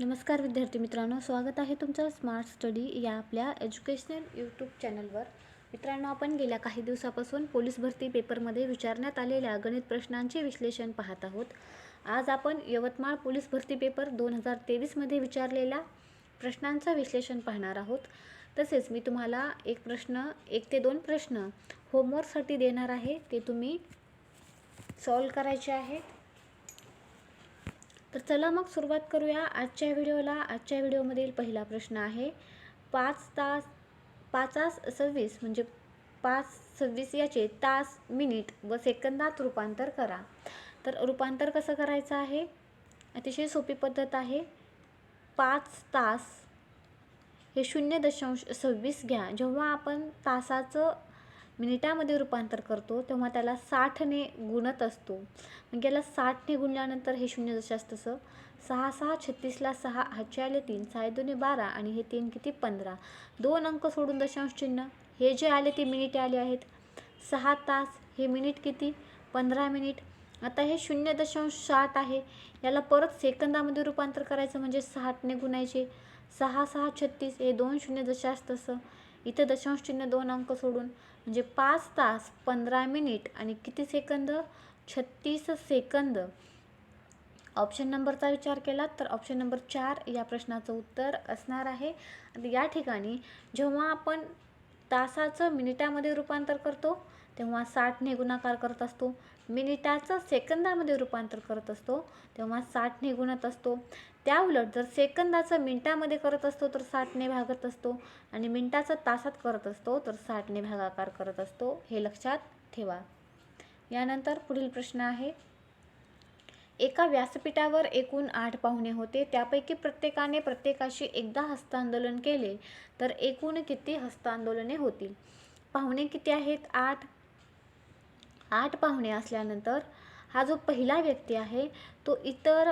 नमस्कार विद्यार्थी मित्रांनो स्वागत आहे तुमचं स्मार्ट स्टडी या आपल्या एज्युकेशनल यूट्यूब चॅनलवर मित्रांनो आपण गेल्या काही दिवसापासून पोलीस भरती पेपरमध्ये विचारण्यात आलेल्या गणित प्रश्नांचे विश्लेषण पाहत आहोत. आज आपण यवतमाळ पोलीस भरती पेपर दोन हजार तेवीसमध्ये विचारलेल्या प्रश्नांचं विश्लेषण पाहणार आहोत. तसेच मी तुम्हाला एक प्रश्न एक ते दोन प्रश्न होमवर्कसाठी देणार आहे. ते तुम्ही सॉल्व करायचे आहेत. तर चला मग सुरुवात करूया. आजच्या व्हिडिओला आजच्या व्हिडिओमधील पहिला प्रश्न आहे पाच तास पाचास सव्वीस म्हणजे पाच सव्वीस याचे तास मिनिट व सेकंदात रूपांतर करा. तर रूपांतर कसं करायचं आहे? अतिशय सोपी पद्धत आहे. पाच तास हे शून्य दशांश सव्वीस घ्या. जेव्हा आपण तासाचं मिनिटामध्ये रूपांतर करतो तेव्हा त्याला साठने गुणत असतो. मग याला साठने गुणल्यानंतर हे शून्य जसे असतं तसं सहा सहा छत्तीसला सहा हातचे आले तीन सहा दोन्ही बारा आणि हे तीन किती? पंधरा. दोन अंक सोडून दशांश चिन्ह. हे जे आले ते मिनिटे आले आहेत. सहा तास हे मिनिट किती? पंधरा मिनिट. आता हे शून्य दशांश साठ आहे. याला परत सेकंदामध्ये रूपांतर करायचं म्हणजे साठने गुणायचे. सहा सहा छत्तीस हे दोन शून्य दशांश तसं. इथं दशांश चिन्ह दोन अंक सोडून. म्हणजे पाच तास पंधरा मिनिट आणि किती सेकंद? छत्तीस सेकंद. ऑप्शन नंबरचा विचार केला तर ऑप्शन नंबर चार या प्रश्नाचं उत्तर असणार आहे. या ठिकाणी जेव्हा आपण तासाचं मिनिटामध्ये रूपांतर करतो तेव्हा साठने गुणाकार करत असतो. मिनिटाचं सेकंदामध्ये रूपांतर करत असतो. तेव्हा साठने गुणत असतो. त्या उलट जर सेकंदाचं मिनिटामध्ये करत असतो तर साठने भागत असतो. आणि मिनिटाचं तासात करत असतो तर साठने भागाकार करत असतो. हे लक्षात ठेवा. यानंतर पुढील प्रश्न आहे. एका व्यासपीठावर एकूण आठ पाहुणे होते. त्यापैकी प्रत्येकाने प्रत्येकाशी एकदा हस्तांदोलन केले तर एकूण किती हस्तांदोलने होतील? पाहुणे किती आहेत? आठ आठ पाहुणे असल्यानंतर हा जो पहिला व्यक्ती आहे तो इतर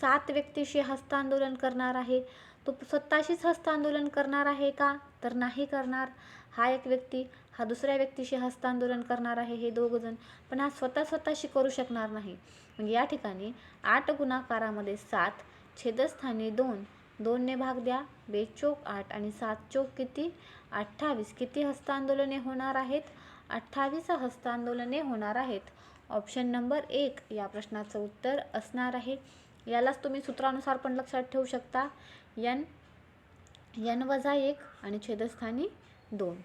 सात व्यक्तीशी हस्तांदोलन करणार आहे. तो स्वतःशीच हस्तांदोलन करणार आहे का? तर नाही करणार. हा एक व्यक्ती हा दुसऱ्या व्यक्तीशी हस्तांदोलन करणार आहे हे दोघंजण पण हा स्वतः स्वतःशी करू शकणार नाही. म्हणजे या ठिकाणी आठ गुणाकारामध्ये सात छेदस्थानी दोन दोनने भाग द्या. बेचोक आठ आणि सात चोक किती? अठ्ठावीस. किती हस्तांदोलने होणार आहेत? अठ्ठावीस हस्तांदोलने होणार आहेत. ऑप्शन नंबर एक या प्रश्नाचं उत्तर असणार आहे. यालाच तुम्ही सूत्रानुसार पण लक्षात ठेवू शकता. यन यन वजा एक आणि छेदस्थानी दोन.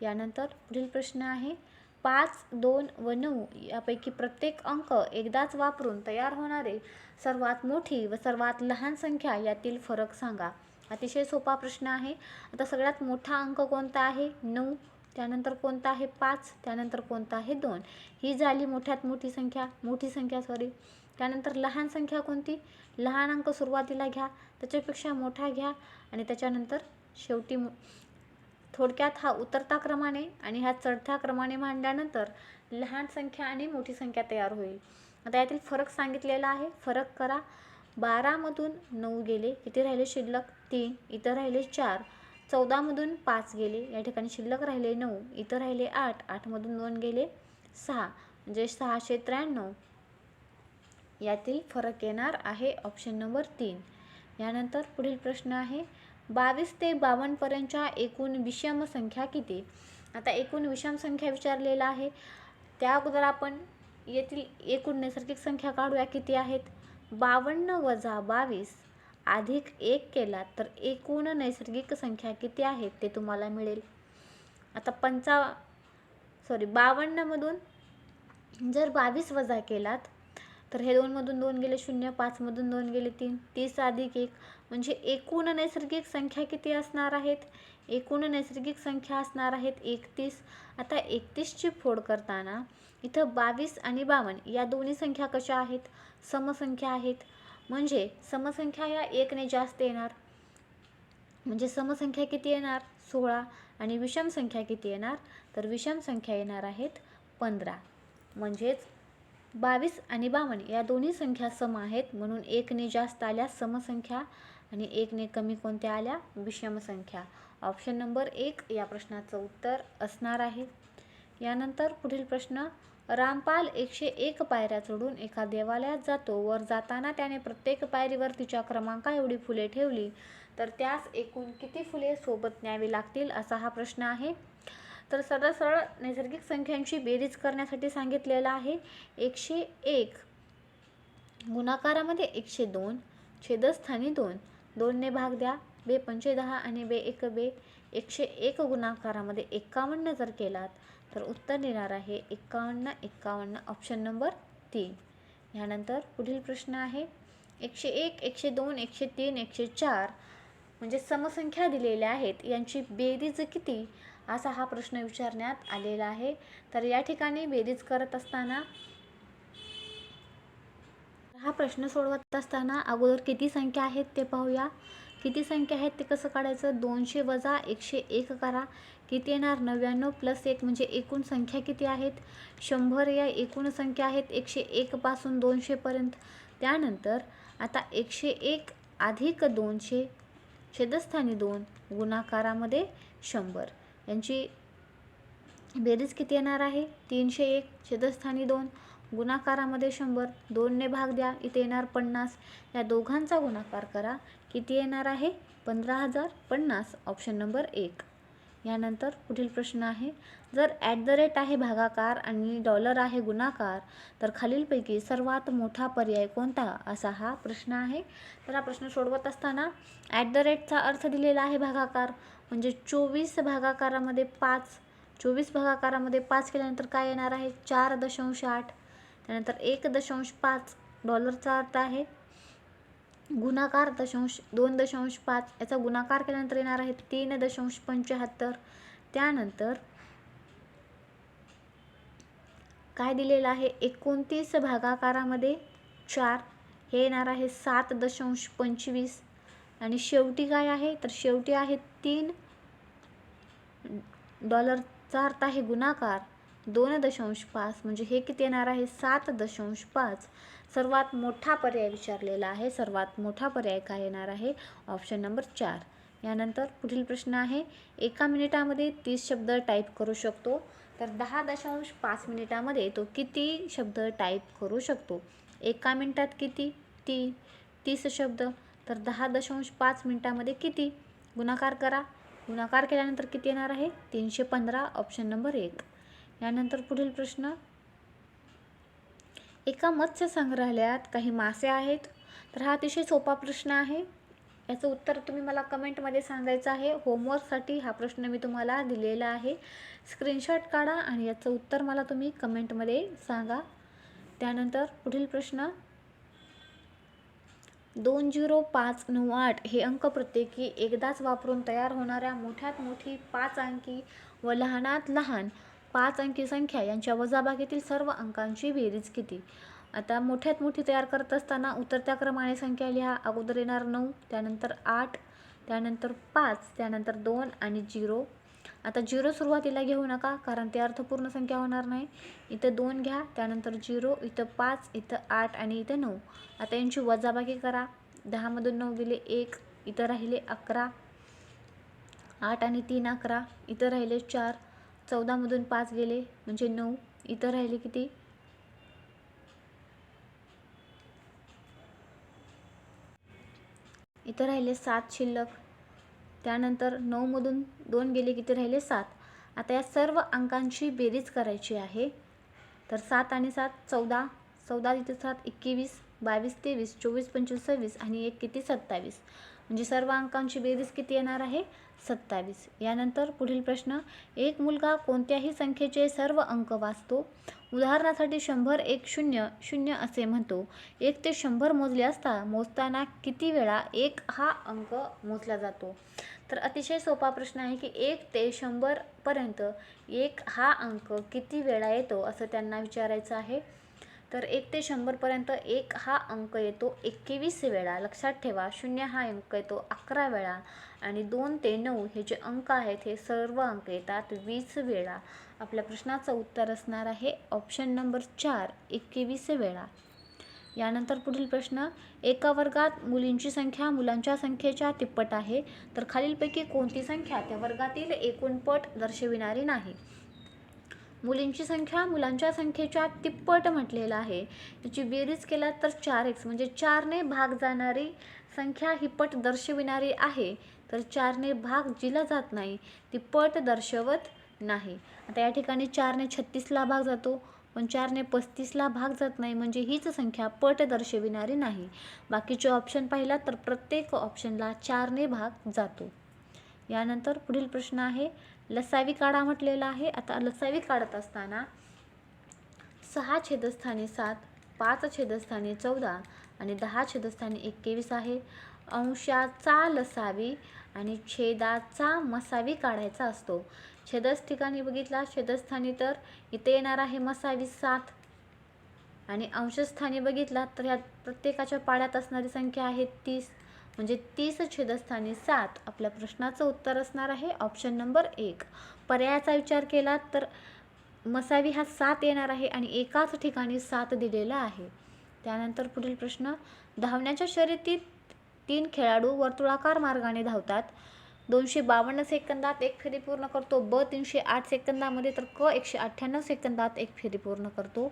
यानंतर पुढील प्रश्न आहे. पाच दोन व नऊ यापैकी प्रत्येक अंक एकदाच वापरून तयार होणारे सर्वात मोठी व सर्वात लहान संख्या यातील फरक सांगा. अतिशय सोपा प्रश्न आहे. आता सगळ्यात मोठा अंक कोणता आहे? नऊ त्यानंतर कोणता आहे पाच? त्यानंतर कोणता आहे दोन? ही झाली मोठ्यात मोठी संख्या. मोठी संख्या सॉरी त्यानंतर लहान संख्या कोणती? लहान अंक सुरुवातीला घ्या. त्याच्यापेक्षा मोठा घ्या. आणि त्याच्यानंतर शेवटी थोडक्यात हा उतरता क्रमाने आणि ह्या चढत्या क्रमाने मांडल्यानंतर लहान संख्या आणि मोठी संख्या तयार होईल. आता यातील फरक सांगितलेला आहे. फरक करा. बारामधून नऊ गेले. किती राहिले? शिल्लक तीन. इथं राहिले चार. चौदामधून पाच गेले. या ठिकाणी शिल्लक राहिले नऊ इथं राहिले आठ आठमधून दोन गेले सहा. म्हणजे सहाशे त्र्याण्णव. यातील फरक येणार आहे ऑप्शन नंबर तीन. यानंतर पुढील प्रश्न आहे बावीस ते बावन्नपर्यंतच्या एकूण विषम संख्या किती? आता एकूण विषम संख्या विचारलेला आहे. त्या अगोदर आपण येथील एकूण नैसर्गिक संख्या काढूया किती आहेत? बावन्न वजा बावीस अधिक एक केला तर एकूण नैसर्गिक संख्या किती आहेत ते तुम्हाला मिळेल. आता पंचा सॉरी बावन्नमधून जर बावीस वजा केलात तर हे दोनमधून दोन गेले शून्य पाचमधून दोन गेले तीन तीस अधिक एक म्हणजे एकूण नैसर्गिक संख्या किती असणार आहेत? एकूण नैसर्गिक संख्या असणार आहेत एकतीस. आता एकतीसची फोड करताना इथं बावीस आणि बावन्न या दोन्ही संख्या कशा आहेत? समसंख्या आहेत. म्हणजे समसंख्या या एकने जास्त येणार. म्हणजे समसंख्या किती येणार? सोळा. आणि विषम संख्या किती येणार? तर विषम संख्या येणार आहेत पंधरा. म्हणजेच बावीस आणि बावन्न या दोन्ही संख्या सम आहेत म्हणून एकने जास्त आल्या समसंख्या आणि एकने कमी कोणत्या आल्या? विषम संख्या. ऑप्शन नंबर एक या प्रश्नाचं उत्तर असणार आहे. यानंतर पुढील प्रश्न रामपाल एकशे एक पायऱ्या चढून एका देवालयात जातो. वर जाताना त्याने प्रत्येक पायरीवर तिच्या क्रमांका एवढी फुले ठेवली. तर त्यास एकूण किती फुले सोबत न्यावी लागतील असा हा प्रश्न आहे. तर सरळ सरळ नैसर्गिक संख्यांची बेरीज करण्यासाठी सांगितलेलं आहे. एकशे एक गुणाकारामध्ये एकशे दोन छेदस्थानी दोन दोनने भाग द्या बे पंचे दहा आणि बे एक बे. एकशे एक गुणाकारामध्ये एक्कावन्न जर केलात तर उत्तर येणार आहे एकावन्न एकावन्न ऑप्शन नंबर तीन. ह्यानंतर पुढील प्रश्न आहे एकशे एक एकशे दोन एकशे तीन एकशे चार म्हणजे समसंख्या दिलेल्या आहेत यांची बेरीज किती? असा हा प्रश्न विचारण्यात आलेला आहे. तर या ठिकाणी बेरीज करत असताना हा प्रश्न सोडवत असताना अगोदर किती संख्या आहेत ते पाहूया. किती संख्या आहेत ते कसं काढायचं? दोनशे वजा एकशे एक करा. किती येणार? नव्याण्णव प्लस एक म्हणजे एकूण संख्या किती आहेत? शंभर या एकूण संख्या आहेत एकशे एकपासून दोनशेपर्यंत त्यानंतर आता एकशे एक अधिक दोनशे छेदस्थानी दोन गुणाकारामध्ये शंभर. यांची बेरीज किती येणार आहे? तीनशे एक छेदस्थानी दोन. गुणाकारामध्ये शंभर दोनने भाग द्या इथे येणार पन्नास. या दोघांचा गुणाकार करा. किती येणार आहे? पंधरा हजार पन्नास. ऑप्शन नंबर एक. यानंतर पुढील प्रश्न आहे. जर ॲट द रेट आहे भागाकार आणि डॉलर आहे गुणाकार तर खालीलपैकी सर्वात मोठा पर्याय कोणता? असा हा प्रश्न आहे. तर हा प्रश्न सोडवत असताना ॲट द रेटचा अर्थ दिलेला आहे भागाकार. म्हणजे चोवीस भागाकारामध्ये पाच. चोवीस भागाकारामध्ये पाच केल्यानंतर काय येणार आहे? चार दशांश आठ. त्यानंतर एक दशांश पाच डॉलरचा अर्थ आहे. गुणाकार दशांश दोन दशांश पाच याचा गुणाकार केल्यानंतर येणार आहे तीन दशांश पंच्याहत्तर त्यानंतर काय दिलेलं आहे? एकोणतीस भागाकारामध्ये चार हे येणार आहे सात दशांश पंचवीस. आणि शेवटी काय आहे? तर शेवटी आहे तीन डॉलरचा अर्थ आहे गुणाकार. दोन दशांश पाच म्हणजे हे किती येणार आहे? सात दशांश पाच. सर्वात मोठा पर्याय विचारलेला आहे. सर्वात मोठा पर्याय काय येणार आहे? ऑप्शन नंबर चार. यानंतर पुढील प्रश्न आहे. एका मिनिटामध्ये तीस शब्द टाईप करू शकतो. तर दहा दशांश पाच मिनिटामध्ये तो किती शब्द टाईप करू शकतो? एका मिनिटात किती? ती तीस शब्द. तर दहा दशांश पाच मिनिटामध्ये किती? गुणाकार करा. गुणाकार केल्यानंतर किती येणार आहे? तीनशे पंधरा. ऑप्शन नंबर एक. यानंतर पुढील प्रश्न. एका मत्स्य संग्रहालयात काही मासे आहेत. तर हा अतिशय सोपा प्रश्न आहे. याचं उत्तर तुम्ही मला कमेंटमध्ये सांगायचं आहे. होमवर्कसाठी हा प्रश्न मी तुम्हाला दिलेला आहे. स्क्रीनशॉट काढा आणि याचं उत्तर मला तुम्ही कमेंटमध्ये सांगा. त्यानंतर पुढील प्रश्न. दोन झिरो पाच नऊ आठ हे अंक प्रत्येकी एकदाच वापरून तयार होणाऱ्या मोठ्यात मोठी पाच अंकी व लहानात लहान पाच अंकी संख्या यांच्या वजाबाकीतील सर्व अंकांची बेरीज किती? आता मोठ्यात मोठी तयार करत असताना उतरत्या क्रमाने संख्या लिहा. अगोदर येणार नऊ त्यानंतर आठ त्यानंतर पाच त्यानंतर दोन आणि झिरो. आता झिरो सुरुवातीला घेऊ नका कारण ते अर्थपूर्ण संख्या होणार नाही. इथं दोन घ्या त्यानंतर झिरो इथं पाच इथं आठ आणि इथं नऊ. आता यांची वजाबाकी करा. दहामधून नऊ दिले एक इथं राहिले अकरा. आठ आणि तीन अकरा इथं राहिले चार. चौदामधून पाच गेले म्हणजे नऊ. इथं राहिले किती? इथं राहिले सात शिल्लक. त्यानंतर नऊमधून दोन गेले किती? राहिले सात. आता या सर्व अंकांची बेरीज करायची आहे. तर सात आणि सात चौदा. चौदा तिथे सात एकवीस. बावीस तेवीस. चोवीस पंचवीस सव्वीस. आणि एक किती? सत्तावीस. म्हणजे सर्व अंकांची बेरीज किती येणार आहे? सत्तावीस. यानंतर पुढील प्रश्न एक मुलगा कोणत्याही संख्येचे सर्व अंक वाचतो? उदाहरणासाठी शंभर एक शून्य शून्य असे म्हणतो. एक ते शंभर मोजले असता मोजताना किती वेळा एक हा अंक मोजला जातो? तर अतिशय सोपा प्रश्न आहे की एक ते शंभरपर्यंत एक हा अंक किती वेळा येतो असं त्यांना विचारायचं आहे. तर एक ते शंभरपर्यंत एक हा अंक येतो. एकवीस वेळा लक्षात ठेवा. शून्य हा अंक येतो अकरा वेळा आणि दोन ते नऊ हे जे अंक आहेत हे सर्व अंक येतात वीस वेळा. आपल्या प्रश्नाचं उत्तर असणार आहे ऑप्शन नंबर चार एकवीस वेळा. यानंतर पुढील प्रश्न एका वर्गात मुलींची संख्या मुलांच्या संख्येच्या तिप्पट आहे तर खालीलपैकी कोणती संख्या त्या वर्गातील एकूण पट दर्शविणारी नाही? मुलींची संख्या मुलांच्या संख्येच्या तिप्पट म्हटलेलं आहे. त्याची बेरीज केला तर चार एक्स म्हणजे चारने भाग जाणारी संख्या ही पट दर्शविणारी आहे. तर चारने भाग जिला जात नाही ती पट दर्शवत नाही. आता या ठिकाणी चारने छत्तीसला भाग जातो पण चारने पस्तीसला भाग जात नाही म्हणजे हीच संख्या पट दर्शविणारी नाही. बाकीचे ऑप्शन पाहिला तर प्रत्येक ऑप्शनला चारने भाग जातो. यानंतर पुढील प्रश्न आहे लसावी काढा म्हटलेला आहे. आता लसावी काढत असताना सहा छेदस्थानी सात पाच छेदस्थानी चौदा आणि दहा छेदस्थानी एकवीस आहे. अंशाचा लसावी आणि छेदाचा मसावी काढायचा असतो. छेदस ठिकाणी बघितला छेदस्थानी तर इथे येणार आहे मसावी सात. आणि अंशस्थानी बघितला तर ह्या प्रत्येकाच्या पाड्यात असणारी संख्या आहे तीस. म्हणजे तीस छेदस्थानी सात आपल्या प्रश्नाचं उत्तर असणार आहे. ऑप्शन नंबर एक. पर्यायाचा विचार केला तर मसावी हा सात येणार आहे आणि एकाच ठिकाणी सात दिलेला आहे. त्यानंतर पुढील प्रश्न. धावण्याच्या शर्यतीत तीन खेळाडू वर्तुळाकार मार्गाने धावतात. दोनशे बावन्न सेकंदात एक फेरी पूर्ण करतो. ब तीनशे आठ सेकंदामध्ये तर क एकशे अठ्ठ्याण्णव सेकंदात एक फेरी पूर्ण करतो.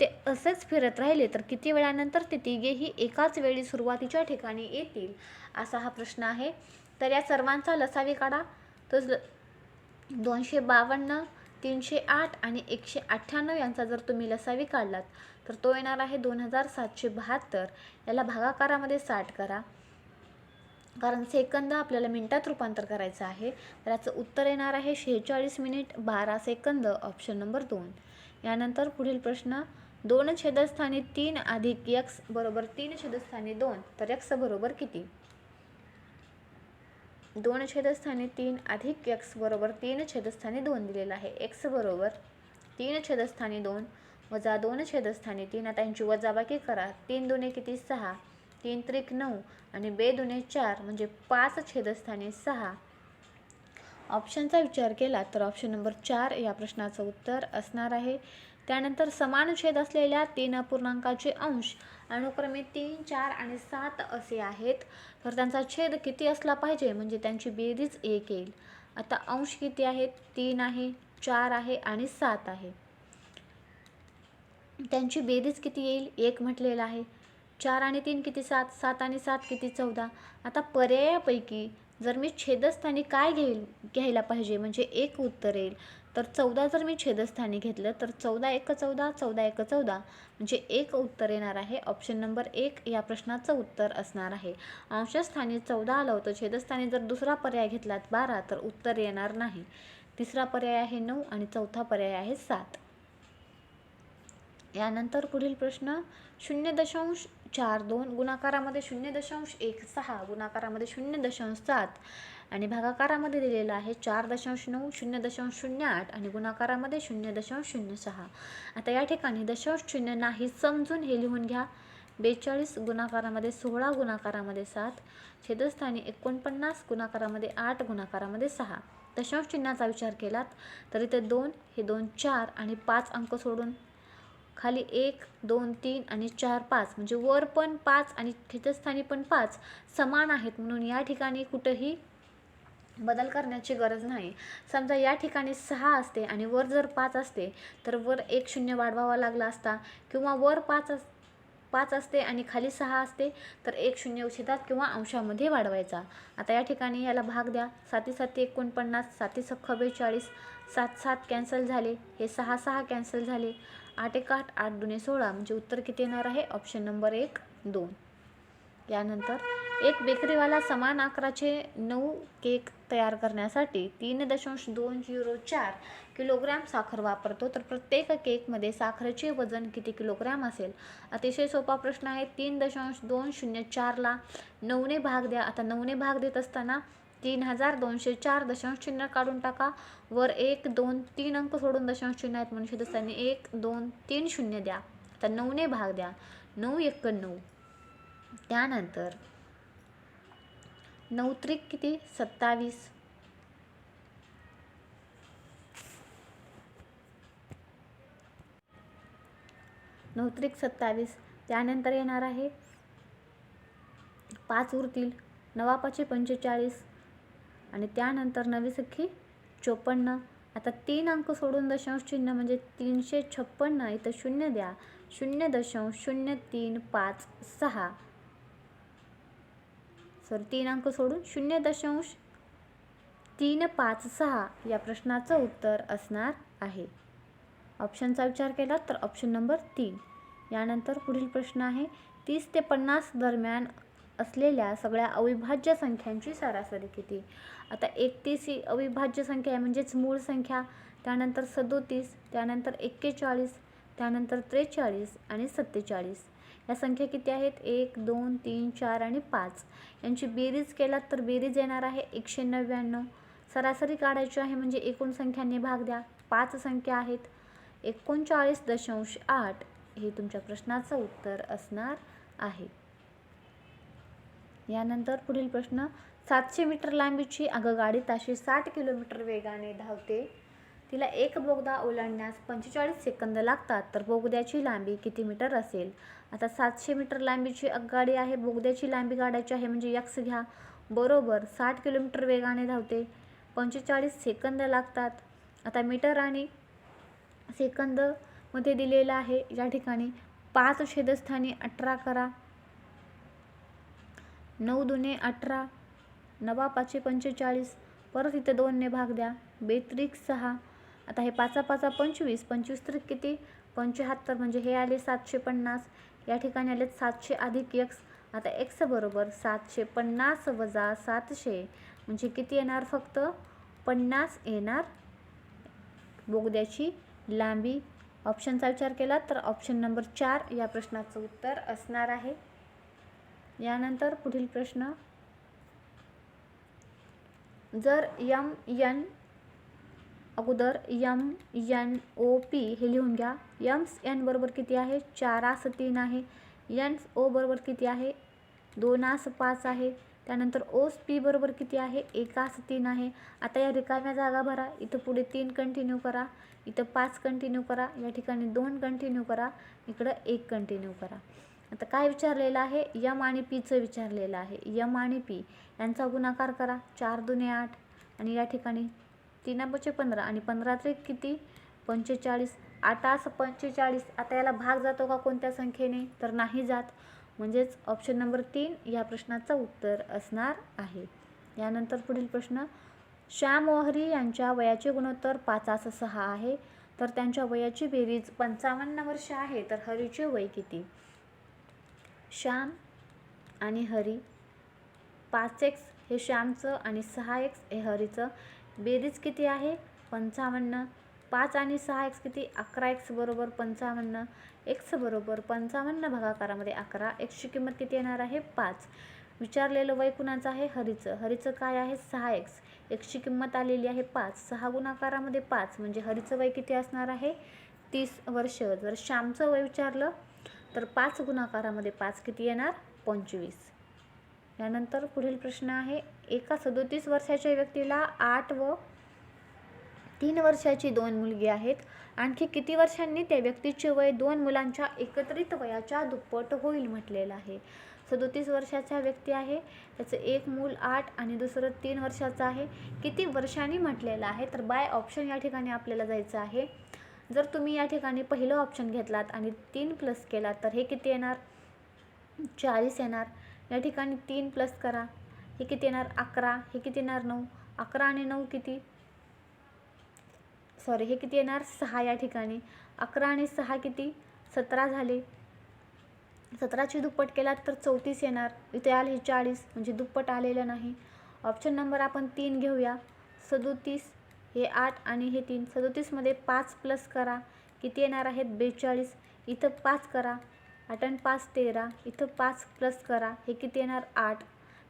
ते असेच फिरत राहिले तर किती वेळानंतर ते तिघेही एकाच वेळी सुरुवातीच्या ठिकाणी येतील असा हा प्रश्न आहे. तर या सर्वांचा लसावी काढा. तर दोनशे बावन्न तीनशे आठ आणि एकशे अठ्ठ्याण्णव यांचा जर तुम्ही लसावी काढलात तर तो येणार आहे दोन हजार सातशे बहात्तर. याला भागाकारामध्ये साठ करा. कारण सेकंद आपल्याला मिनटात रूपांतर करायचं आहे. तर याचं उत्तर येणार आहे शेहेचाळीस मिनिट बारा सेकंद ऑप्शन नंबर दोन. यानंतर पुढील प्रश्न दोन छेदस्थानी तीन अधिक यक्स बरोबर तीन छेदस्थानी दोन तर यक्स बरोबर किती? दोन छेदस्थानी तीन अधिक यक्स बरोबर तीन छेदस्थानी दोन दिलेलं आहे. एक्स बरोबर तीन छेदस्थानी दोन वजा दोन छेदस्थानी तीन. आता यांची वजाबाकी करा. तीन दोन्ही किती? सहा. तीन त्रिक नऊ आणि बे दुने चार म्हणजे पाच छेदस्थानी सहा. ऑप्शनचा विचार केला तर ऑप्शन नंबर चार या प्रश्नाचं उत्तर असणार आहे. त्यानंतर समान छेद असलेल्या तीन अपूर्णांकाचे अंश अनुक्रमे तीन चार आणि सात असे आहेत. तर त्यांचा छेद किती असला पाहिजे म्हणजे त्यांची बेरीज एक येईल. आता अंश किती आहेत? तीन आहे चार आहे आणि सात आहे. त्यांची बेरीज किती येईल? एक म्हटलेलं आहे. चार आणि तीन किती सात सात आणि सात किती चौदा? आता पर्यायापैकी जर मी छेदस्थानी काय घेईल घ्यायला पाहिजे? म्हणजे एक उत्तर येईल. तर चौदा जर मी छेदस्थानी घेतलं तर चौदा एक चौदा चौदा एक चौदा. म्हणजे एक उत्तर येणार आहे. ऑप्शन नंबर एक या प्रश्नाचं उत्तर असणार आहे. अंशस्थानी चौदा आलं होतं. छेदस्थानी जर दुसरा पर्याय घेतलात बारा तर उत्तर येणार नाही. तिसरा पर्याय आहे नऊ आणि चौथा पर्याय आहे सात. यानंतर पुढील प्रश्न शून्य दशांश चार दोन गुणाकारामध्ये शून्य दशांश एक सहा गुणाकारामध्ये शून्य दशांश सात आणि भागाकारामध्ये दिलेला आहे चार दशांश नऊ शून्य दशांश शून्य आठ आणि गुणाकारामध्ये शून्य दशांश शून्य सहा. आता या ठिकाणी दशांश शून्य नाही समजून हे लिहून घ्या. बेचाळीस गुणाकारामध्ये सोळा गुणाकारामध्ये सात छेदस्थानी एकोणपन्नास गुणाकारामध्ये आठ गुणाकारामध्ये सहा. दशांश चिन्हाचा विचार केलात तर इथे दोन हे दोन चार आणि पाच अंक सोडून खाली एक दोन तीन आणि चार पाच. म्हणजे वर पण पाच आणि छेदस्थानी पण पाच समान आहेत. म्हणून या ठिकाणी कुठंही बदल करण्याची गरज नाही. समजा या ठिकाणी सहा असते आणि वर जर पाच असते तर वर एक शून्य वाढवावा लागला असता किंवा वर पाच अस पाच असते आणि खाली सहा असते तर एक शून्य उशितात किंवा अंशामध्ये वाढवायचा. आता या ठिकाणी याला भाग द्या. साती साती एकोणपन्नास साती सख्ख बेचाळीस सात सात कॅन्सल झाले. हे सहा सहा कॅन्सल झाले. आठ एक आठ आठ दुने सोळा. म्हणजे उत्तर किती येणार आहे? ऑप्शन नंबर एक दोन. यानंतर एक बेकरीवाला समान आकाराचे नऊ केक तयार करण्यासाठी तीन दशांश दोन झिरो चार किलोग्रॅम साखर वापरतो. तर प्रत्येक केकमध्ये साखरेचे वजन किती किलोग्रॅम असेल? अतिशय सोपा प्रश्न आहे. तीन दशांश दोन शून्य चारला नऊने भाग द्या. आता नऊने भाग देत असताना तीन हजार दोनशे चार दशांश चिन्ह काढून टाका. वर एक दोन तीन अंक सोडून दशांश चिन्ह आहेत म्हणून असताना एक दोन तीन शून्य द्या. आता नऊने भाग द्या. नऊ एक नऊ त्यानंतर नऊ त्रिक किती? सत्तावीस. नऊ त्रिक सत्तावीस. त्यानंतर येणार आहे पाच उरतील. नवापाचे पंचेचाळीस. आणि त्यानंतर नवी सख्खी चोपन्न. आता तीन अंक सोडून दशांश चिन्ह म्हणजे तीनशे छप्पन्न इथं शून्य द्या. शून्य दशांश शून्य तीन पाच सहा. सॉरी तीन अंक सोडून शून्य दशांश तीन पाच सहा या प्रश्नाचं उत्तर असणार आहे. ऑप्शनचा विचार केला तर ऑप्शन नंबर तीन. यानंतर पुढील प्रश्न आहे तीस ते पन्नास दरम्यान असलेल्या सगळ्या अविभाज्य संख्यांची सरासरी किती? आता एकतीस ही अविभाज्य संख्या आहे म्हणजेच मूळ संख्या त्यानंतर सदोतीस त्यानंतर एक्केचाळीस त्यानंतर त्रेचाळीस आणि सत्तेचाळीस. या संख्या किती आहेत? एक दोन तीन चार आणि पाच. यांची बेरीज केलात तर बेरीज येणार आहे एकशे नव्याण्णव. सरासरी काढायची आहे म्हणजे एकूण संख्यांनी भाग द्या. पाच संख्या आहेत. एकोणचाळीस दशांश आठ हे तुमच्या प्रश्नाचं उत्तर असणार आहे. यानंतर पुढील प्रश्न सातशे मीटर लांबीची आगगाडी ताशी साठ किलोमीटर वेगाने धावते. तिला एक बोगदा ओलांडण्यास पंचेचाळीस सेकंद लागतात तर बोगद्याची लांबी किती मीटर असेल? आता सातशे मीटर लांबीची आगगाडी आहे बोगद्याची लांबी काढायची आहे म्हणजे यक्स घ्या. बरोबर साठ किलोमीटर वेगाने धावते. पंचेचाळीस सेकंद लागतात. आता मीटर आणि सेकंदमध्ये दिलेलं आहे. या ठिकाणी पाच छेदस्थानी अठरा करा. नऊ दुने अठरा नवा पाचशे पंचेचाळीस परत इथे दोनने भाग द्या. बेत्रिक सहा. आता हे पाचा पाचा पंचवीस पंचवीस त्रिक किती? पंच्याहत्तर म्हणजे हे आले सातशे पन्नास. या ठिकाणी आले सातशे अधिक एक्स आता एक्स बरोबर सातशे पन्नास वजा सातशे म्हणजे किती येणार फक्त? पन्नास येणार. बोगद्याची लांबी. ऑप्शनचा विचार केला तर ऑप्शन नंबर चार या प्रश्नाचं उत्तर असणार आहे. यानंतर पुढील प्रश्न. जर यम यन अगोदर यम यन ओ पी हे लिहून घ्या. यम्स एन बरोबर किती आहे? चारास तीन आहे. यन्स ओ बरोबर किती आहे? दोनास पाच आहे. त्यानंतर ओस पी बरोबर किती आहे? एकास तीन आहे. आता या रिकाम्या जागा भरा. इथं पुढे तीन कंटिन्यू करा. इथं पाच कंटिन्यू करा. या ठिकाणी दोन कंटिन्यू करा. इकडं एक कंटिन्यू करा. आता काय विचारलेलं आहे? यम आणि पीचं विचारलेलं आहे. यम आणि पी यांचा गुणाकार करा. चार दुने आठ. आणि या ठिकाणी तीन तीनापचे पंधरा. आणि पंधरा ते किती? पंचेचाळीस. आठास पंचेचाळीस. आता याला भाग जातो का कोणत्या संख्येने? तर नाही जात. म्हणजेच ऑप्शन नंबर तीन या प्रश्नाचं उत्तर असणार आहे. यानंतर पुढील प्रश्न. श्याम ओहरी यांच्या वयाचे गुणोत्तर पाचास सहा आहे. तर त्यांच्या वयाची बेरीज पंचावन्न वर्ष आहे. तर हरीचे वय किती? श्याम आणि हरी. पाच एक्स हे श्यामचं आणि सहा एक्स हे हरीचं. बेरीज किती आहे? पंचावन्न. पाच आणि सहा एक्स किती? अकरा एक्स बरोबर पंचावन्न. एक्स बरोबर पंचावन्न भागाकारामध्ये अकरा. एक्सची किंमत किती येणार आहे? पाच. विचारलेलं वय कुणाचं आहे? हरीचं. हरीचं काय आहे? सहा एक्स एक्सची किंमत आलेली आहे पाच. सहा गुणाकारामध्ये पाच. म्हणजे हरीचं वय किती असणार आहे? तीस वर्ष. जर श्यामचं वय विचारलं तर पाच गुणाकारामध्ये पाच किती येणार? पंचवीस. यानंतर पुढील प्रश्न आहे एका सदोतीस वर्षाच्या व्यक्तीला आठ व तीन वर्षाची दोन मुलगी आहेत. आणखी किती वर्षांनी त्या व्यक्तीचे वय दोन मुलांच्या एकत्रित वयाच्या दुप्पट होईल म्हटलेलं आहे. सदोतीस वर्षाचा व्यक्ती आहे त्याचं एक मूल आठ आणि दुसरं तीन वर्षाचं आहे. किती वर्षांनी म्हटलेलं आहे? तर बाय ऑप्शन या ठिकाणी आपल्याला जायचं आहे. जर तुम्ही या ठिकाणी पहिलं ऑप्शन घेतलात आणि तीन प्लस केलात तर हे किती येणार? चाळीस येणार. या ठिकाणी तीन प्लस करा. हे किती येणार? अकरा. हे किती येणार? नऊ. अकरा आणि नऊ किती? सॉरी हे किती येणार? सहा या ठिकाणी. अकरा आणि सहा किती? सतरा झाले. सतराची दुप्पट केलात तर चौतीस येणार. इथे आले हे चाळीस म्हणजे दुप्पट आलेलं नाही. ऑप्शन नंबर आपण तीन घेऊया. सदोतीस हे आठ आणि हे तीन. सदोतीसमध्ये पाच प्लस करा. किती येणार आहेत? बेचाळीस. इथं पाच करा. आठ आणि पाच तेरा. इथं पाच प्लस करा. हे किती येणार? आठ.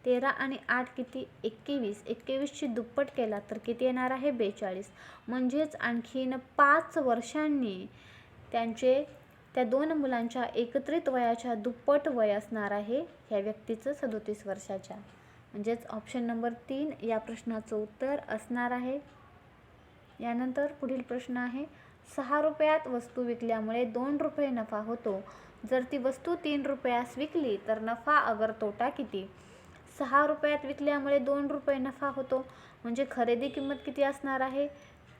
तेरा आणि आठ किती? एकवीस. एकवीसची दुप्पट केला तर किती येणार आहे? बेचाळीस. म्हणजेच आणखीन पाच वर्षांनी त्यांचे त्या दोन मुलांच्या एकत्रित वयाच्या दुप्पट वय असणार आहे ह्या व्यक्तीचं सदोतीस वर्षाच्या. म्हणजेच ऑप्शन नंबर तीन या प्रश्नाचं उत्तर असणार आहे. यानंतर पुढील प्रश्न आहे सहा रुपयात वस्तू विकल्यामुळे दोन रुपये नफा होतो. जर ती वस्तू तीन रुपयास विकली तर नफा अगर तोटा किती? सहा रुपयात विकल्यामुळे दोन रुपये नफा होतो. म्हणजे खरेदी किंमत किती असणार आहे?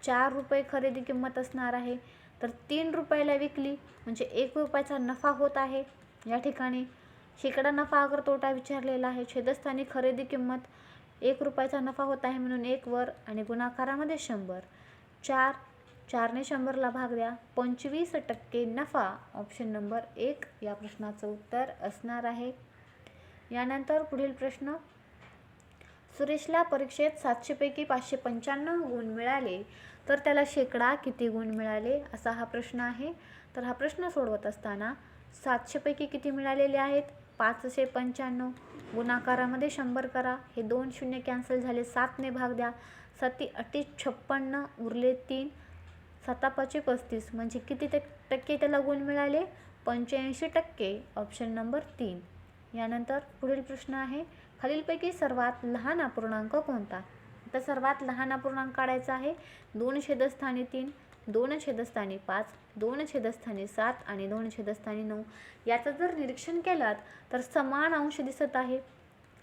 चार रुपये खरेदी किंमत असणार आहे. तर तीन रुपयाला विकली म्हणजे एक रुपयाचा नफा होत आहे. या ठिकाणी शेकडा नफा अगर तोटा विचारलेला आहे. छेदस्थानी खरेदी किंमत एक रुपयाचा नफा होत आहे म्हणून एक वर आणि गुणाकारामध्ये शंभर. चार चारने शंभरला भाग द्या. पंचवीस टक्के नफा ऑप्शन नंबर एक. या प्रश्नाचं उत्तर असणार आहे. यानंतर पुढील प्रश्न. सुरेशला परीक्षेत सातशेपैकी पाचशे पंच्याण्णव गुण मिळाले तर त्याला शेकडा किती गुण मिळाले? असा हा प्रश्न आहे. तर हा प्रश्न सोडवत असताना सातशेपैकी किती मिळालेले आहेत? पाचशे पंच्याण्णव गुणाकारामध्ये शंभर करा. हे दोन शून्य कॅन्सल झाले सातने भाग द्या. साती अटी छप्पन्न उरले तीन सतापाचे पस्तीस. म्हणजे किती टक- टक्के त्याला गुण मिळाले? पंच्याऐंशी टक्के. ऑप्शन नंबर तीन. यानंतर पुढील प्रश्न आहे. खालीलपैकी सर्वात लहान अपूर्णांक कोणता? आता सर्वात लहान अपूर्णांक काढायचा आहे. दोन छेदस्थानी तीन दोन छेदस्थानी पाच दोन छेदस्थानी सात आणि दोन छेदस्थानी नऊ. याचं जर निरीक्षण केलात तर समान अंश दिसत आहे.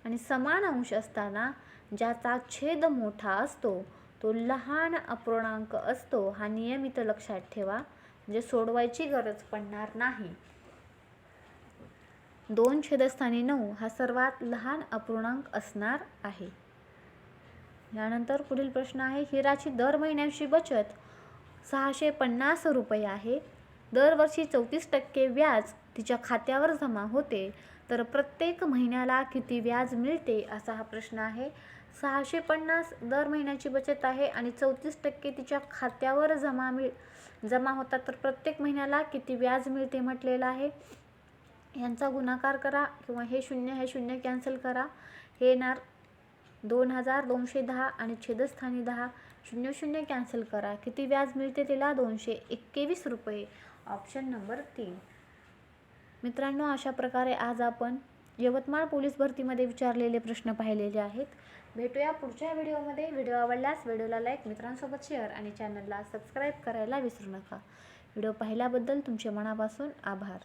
आणि समान अंश असताना ज्याचा छेद मोठा असतो तो लहान अपूर्णांक असतो हा नियमित लक्षात ठेवा म्हणजे सोडवायची गरज पडणार नाही. दोन छेदस्थानी नऊ हा सर्वात लहान अपूर्णांक असणार आहे. यानंतर पुढील प्रश्न आहे हिराची दर महिन्याची बचत सहाशे पन्नास रुपये आहे. दरवर्षी चौतीस टक्के व्याज तिच्या खात्यावर जमा होते. तर प्रत्येक महिन्याला किती व्याज मिळते असा हा प्रश्न आहे. सहाशे पन्नास दर महिन्याची बचत आहे आणि चौतीस टक्के तिच्या खात्यावर जमा मिळ जमा होतात. तर प्रत्येक महिन्याला किती व्याज मिळते म्हटलेलं आहे. यांचा गुणाकार करा किंवा हे शून्य हे शून्य कॅन्सल करा. हे येणार दोन हजार दोनशे दहा आणि छेदस्थानी दहा. शून्य शून्य कॅन्सल करा. किती व्याज मिळते तिला? दोनशे एक्केवीस रुपये. ऑप्शन नंबर तीन. मित्रांनो अशा प्रकारे आज आपण यवतमाळ पोलीस भरतीमध्ये विचारलेले प्रश्न पाहिलेले आहेत. भेटूया पुढच्या व्हिडिओमध्ये. व्हिडिओ आवडल्यास व्हिडिओला लाईक मित्रांसोबत शेअर आणि चॅनलला सबस्क्राईब करायला विसरू नका. व्हिडिओ पाहिल्याबद्दल तुमचे मनापासून आभार.